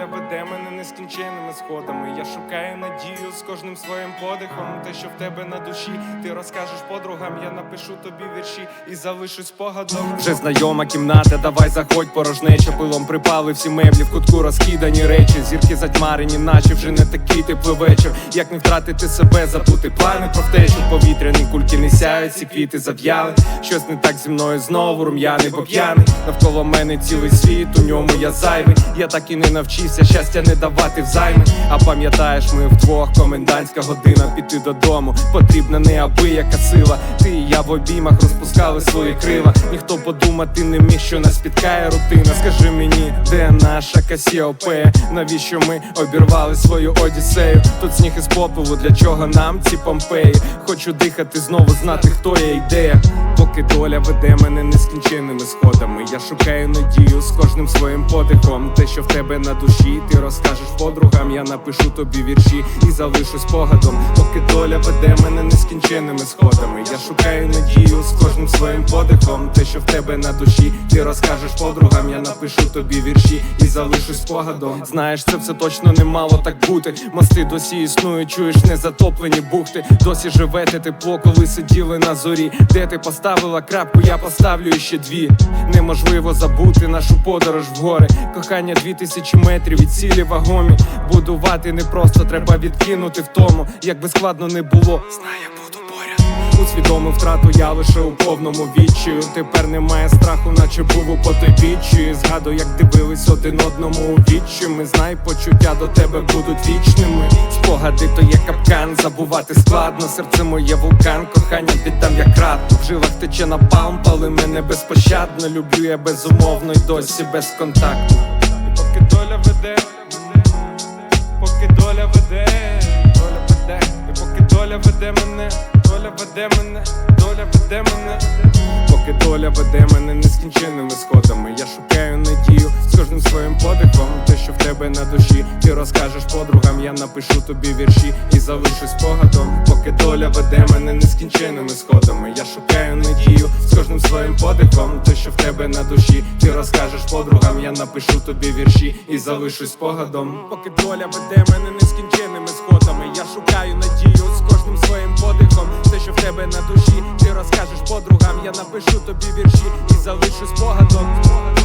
доля веде мене нескінченними сходами. Я шукаю надію з кожним своїм подихом. Те, що в тебе на душі, ти розкажеш подругам. Я напишу тобі вірші і залишусь спогадом. Вже знайома кімната, давай заходь порожнеча. Пилом припали всі меблі в кутку розкидані речі. Зірки затьмарені, наче вже не такий теплий вечір. Як не втратити себе, забути плани про втечу. Повітряні кульки не сяють, ці квіти зав'яли. Щось не так зі мною знову, рум'яний, бо п'яний. Навколо мене цілий світ, у ньому я зайвий. Я так і не навчився щастя не давати взайми. А пам'ятаєш, ми вдвох комендантська година піти додому. Потрібна неабияка сила. Ти і я в обіймах розпускали свої крила. Ніхто подумати не міг, що нас спіткає рутина. Скажи мені, де наша Касіопея? Навіщо ми обірвали свою одіссею? Тут сніг із попелу, для чого нам ці помпеї? Хочу дихати знову, знати, хто я ідея. Поки доля веде мене нескінченними сходами. Я шукаю надію з кожним своїм подихом. Те, що в тебе на душі, ти розкажеш подругам. Я напишу тобі вірші і залишу спогадом. Поки доля веде мене нескінченними сходами. Я шукаю надію з кожним своїм подихом. Те, що в тебе на душі, ти розкажеш подругам. Я напишу тобі вірші і залишу спогадом. Знаєш, це все точно не мало так бути. Мости досі існують, чуєш незатоплені бухти. Досі живете тепло, коли сиділи на зорі. Де ти поставила крапку, я поставлю ще дві. Неможливо забути нашу подорож в гори. Кохання дві тисячі метрів від цілі вагомі. Будувати не просто треба відкинути в тому, як би складно не було. Знай, я буду поряд. Усвідомив втрату я лише у повному відчаю. Тепер немає страху, наче був у потойбіччю. Згадую, як дивились один одному у вічі. Ми знай, почуття до тебе будуть вічними. Спогади то є капкан, забувати складно. Серце моє вулкан, кохання віддам як рад. В жилах тече напалм, пали мене безпощадно. Люблю я безумовно й досі без контакту. І поки доля веде, поки доля веде, доля веде, і поки доля веде мене, доля веде мене, доля веде мене, поки доля веде мене нескінченними сходами. Я шукаю надію з кожним своїм подихом. Те, що в тебе на душі, ти розкажеш подругам, я напишу тобі вірші і залишусь погадом, поки доля веде мене нескінченими сходами. Я шукаю надію з кожним своїм подихом, те, що в тебе на душі, ти розкажеш подругам, я напишу тобі вірші і залишусь погадом. Поки доля веде мене нескінченими сходами, я шукаю надію з кожним своїм подихом, те, що в тебе на душі, ти розкажеш подругам, я напишу тобі вірші і залишусь погадом.